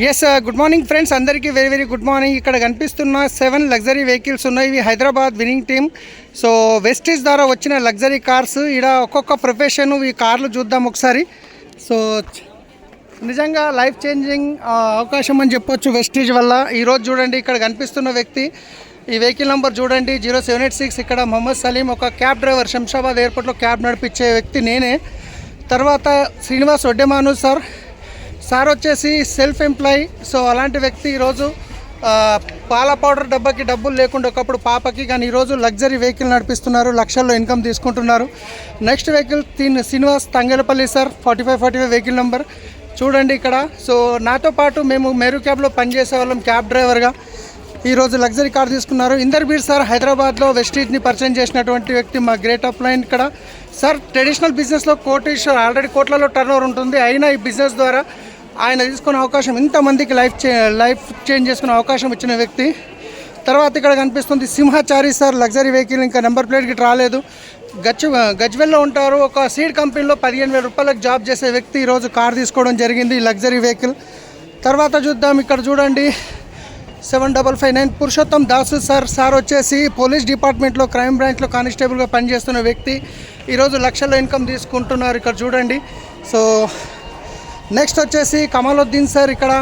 Yes good morning friends అందరికీ very very good morning ఇక్కడ కనిపిస్తున్న సెవెన్ లగ్జరీ వెహికల్స్ ఉన్నాయి. ఇవి Hyderabad winning team so Vestige ద్వారా వచ్చిన లగ్జరీ కార్స్ ఇక్కడ ఒక్కొక్క ప్రొఫెషన్ ఈ కార్లు చూద్దాం ఒకసారి. సో నిజంగా లైఫ్ చేంజింగ్ అవకాశం అని చెప్పొచ్చు వెస్టీజ్ వల్ల. ఈరోజు చూడండి ఇక్కడ కనిపిస్తున్న వ్యక్తి. ఈ వెహికల్ నెంబర్ చూడండి. Zero seven eight six. ఇక్కడ మొహమ్మద్ సలీం ఒక క్యాబ్ డ్రైవర్ శంషాబాద్ ఎయిర్పోర్ట్లో క్యాబ్ నడిపించే వ్యక్తి నేనే. తర్వాత శ్రీనివాస్ ఒడ్డెమాను సార్ సార్ వచ్చేసి సెల్ఫ్ ఎంప్లాయ్ సో అలాంటి వ్యక్తి ఈరోజు పాల పౌడర్ డబ్బాకి డబ్బులు లేకుండా ఒకప్పుడు పాపకి కానీ ఈరోజు లగ్జరీ వెహికల్ నడిపిస్తున్నారు లక్షల్లో ఇన్కమ్ తీసుకుంటున్నారు. నెక్స్ట్ వెహికల్ తిన్ Srinivas Thangelapalli sir forty five forty five vehicle number. చూడండి ఇక్కడ. సో నాతో పాటు మేము మెరు క్యాబ్లో పనిచేసే వాళ్ళం క్యాబ్ డ్రైవర్గా. ఈరోజు లగ్జరీ కార్ తీసుకున్నారు. ఇందర్ బీర్ సార్ హైదరాబాద్లో వెస్టీజ్ని పరిచయం చేసినటువంటి వ్యక్తి మా గ్రేట్ అప్ లైన్ ఇక్కడ. సార్ ట్రెడిషనల్ బిజినెస్లో కోటేశ్వర్ ఆల్రెడీ కోట్లలో టర్న్ ఉంటుంది. అయినా ఈ బిజినెస్ ద్వారా ఆయన తీసుకున్న అవకాశం ఇంతమందికి లైఫ్ చే లైఫ్ చేంజ్ చేసుకునే అవకాశం ఇచ్చిన వ్యక్తి. తర్వాత ఇక్కడ కనిపిస్తుంది సింహాచారి సార్ లగ్జరీ వెహికల్ ఇంకా నెంబర్ ప్లేట్కి రాలేదు. గచ్చు గజ్వెల్లో ఉంటారు. ఒక సీడ్ కంపెనీలో పదిహేను వేల రూపాయలకు జాబ్ చేసే వ్యక్తి ఈరోజు కార్ తీసుకోవడం జరిగింది లగ్జరీ వెహికల్. తర్వాత చూద్దాం ఇక్కడ చూడండి. Seven double five nine Purushottam Dasu sir sir వచ్చేసి పోలీస్ డిపార్ట్మెంట్లో క్రైమ్ బ్రాంచ్లో కానిస్టేబుల్గా పనిచేస్తున్న వ్యక్తి. ఈరోజు లక్షల్లో ఇన్కమ్ తీసుకుంటున్నారు ఇక్కడ చూడండి. సో నెక్స్ట్ వచ్చేసి కమలుద్దీన్ సార్ ఇక్కడ.